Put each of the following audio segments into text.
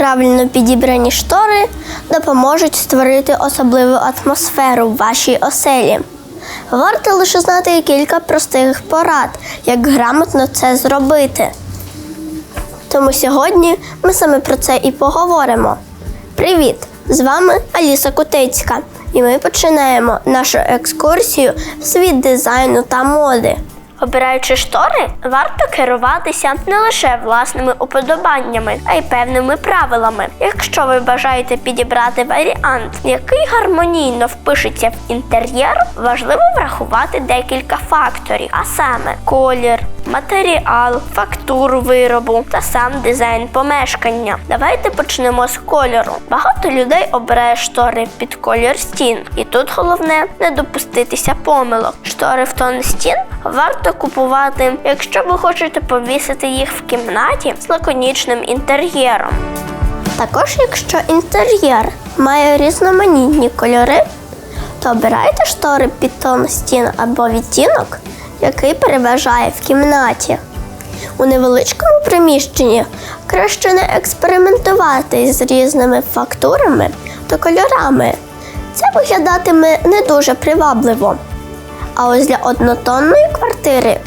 Правильно підібрані штори допоможуть створити особливу атмосферу в вашій оселі. Варто лише знати кілька простих порад, як грамотно це зробити. Тому сьогодні ми саме про це і поговоримо. Привіт! З вами Аліса Кутецька, і ми починаємо нашу екскурсію в світ дизайну та моди. Обираючи штори, варто керуватися не лише власними уподобаннями, а й певними правилами. Якщо ви бажаєте підібрати варіант, який гармонійно впишеться в інтер'єр, важливо врахувати декілька факторів, а саме колір, матеріал, фактуру виробу та сам дизайн помешкання. Давайте почнемо з кольору. Багато людей обирає штори під колір стін, і тут головне не допуститися помилок. Штори в тон стін варто купувати, якщо ви хочете повісити їх в кімнаті з лаконічним інтер'єром. Також, якщо інтер'єр має різноманітні кольори, то обирайте штори під тон стін або відтінок, який переважає в кімнаті. У невеличкому приміщенні краще не експериментувати з різними фактурами та кольорами. Це виглядатиме не дуже привабливо. А ось для однотонної квартири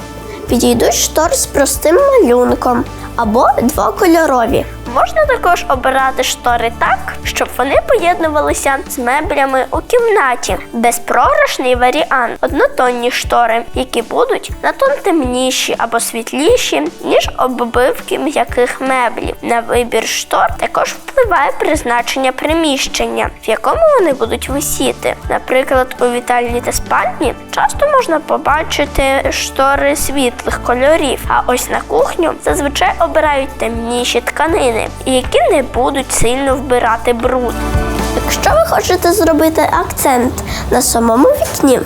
підійдуть штори з простим малюнком або двокольорові. Можна також обирати штори так, щоб вони поєднувалися з меблями у кімнаті. Безпрограшний варіант однотонні штори, які будуть на тон темніші або світліші, ніж оббивки м'яких меблів. На вибір штор також впливає призначення приміщення, в якому вони будуть висіти. Наприклад, у вітальні та спальні часто можна побачити штори світлих кольорів, а ось на кухню зазвичай обирають темніші тканини, які не будуть сильно вбирати бруд. Якщо ви хочете зробити акцент на самому вікні,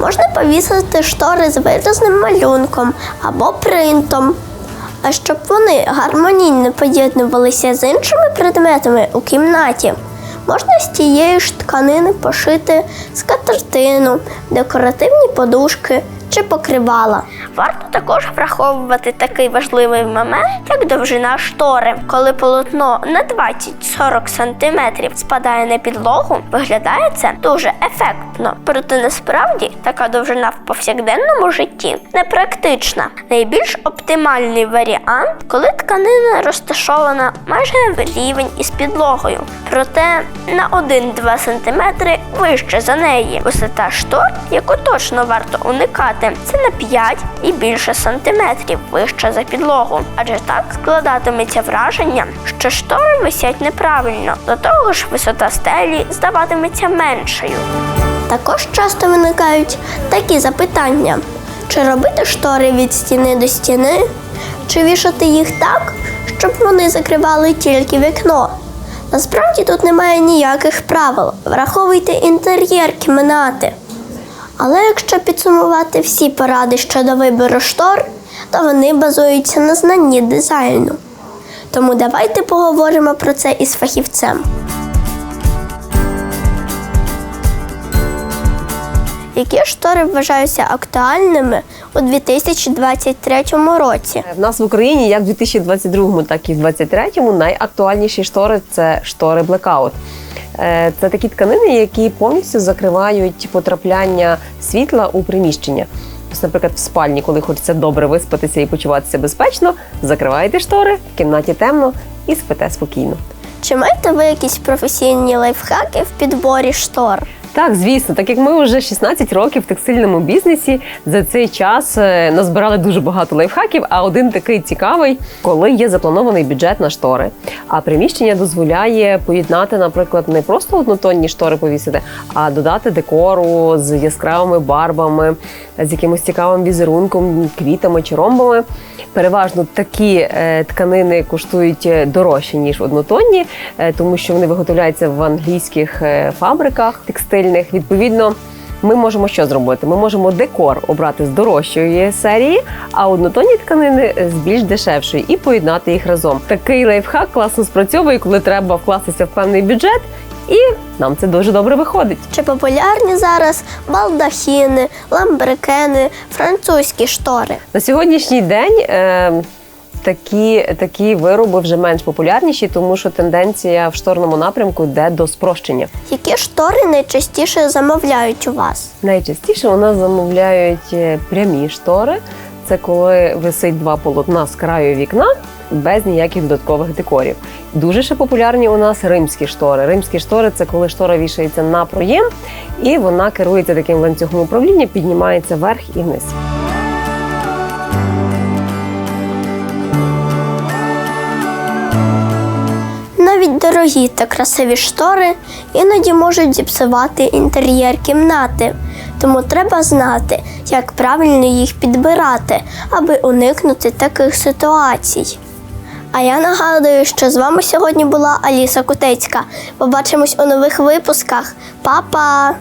можна повісити штори з виразним малюнком або принтом. А щоб вони гармонійно поєднувалися з іншими предметами у кімнаті, можна з тієї ж тканини пошити скатертину, декоративні подушки чи покривала. Варто також враховувати такий важливий момент, як довжина штори. Коли полотно на 20-40 см спадає на підлогу, виглядає це дуже ефектно. Проте насправді така довжина в повсякденному житті непрактична. Найбільш оптимальний варіант, коли тканина розташована майже в рівень із підлогою, проте на 1-2 см вище за неї. Висота штор, яку точно варто уникати, це на 5 і більше сантиметрів вище за підлогу, адже так складатиметься враження, що штори висять неправильно. До того ж, висота стелі здаватиметься меншою. Також часто виникають такі запитання: чи робити штори від стіни до стіни, чи вішати їх так, щоб вони закривали тільки вікно. Насправді тут немає ніяких правил. Враховуйте інтер'єр кімнати. Але якщо підсумувати всі поради щодо вибору штор, то вони базуються на знанні дизайну. Тому давайте поговоримо про це із фахівцем. Які штори вважаються актуальними у 2023 році? В нас в Україні як в 2022, так і в 2023 найактуальніші штори це штори Blackout. Е, Це такі тканини, які повністю закривають потрапляння світла у приміщення. Ось, наприклад, в спальні, коли хочеться добре виспатися і почуватися безпечно, закриваєте штори, в кімнаті темно і спите спокійно. Чи маєте ви якісь професійні лайфхаки в підборі штор? Так, звісно, так як ми вже 16 років в текстильному бізнесі, за цей час е, назбирали дуже багато лайфхаків. А один такий цікавий, коли є запланований бюджет на штори, а приміщення дозволяє поєднати, наприклад, не просто однотонні штори повісити, а додати декору з яскравими барбами, з якимось цікавим візерунком, квітами чи ромбами. Переважно такі е, тканини коштують е, дорожче ніж однотонні, тому що вони виготовляються в англійських фабриках текстильних. Відповідно, ми можемо що зробити? Ми можемо декор обрати з дорожчої серії, а однотонні тканини з більш дешевшої і поєднати їх разом. Такий лайфхак класно спрацьовує, коли треба вкластися в певний бюджет, і нам це дуже добре виходить. Чи популярні зараз балдахіни, ламбрикени, французькі штори? На сьогоднішній день е, такі, такі вироби вже менш популярніші, тому що тенденція в шторному напрямку йде до спрощення. Які штори найчастіше замовляють у вас? Найчастіше у нас замовляють е, прямі штори. Це коли висить два полотна з краю вікна без ніяких додаткових декорів. Дуже ще популярні у нас римські штори. Римські штори це коли штора вішається на проєм, і вона керується таким ланцюгом управління, піднімається вверх і вниз. Дорогі та красиві штори іноді можуть зіпсувати інтер'єр кімнати, тому треба знати, як правильно їх підбирати, аби уникнути таких ситуацій. А я нагадую, що з вами сьогодні була Аліса Кутецька. Побачимось у нових випусках. Па-па!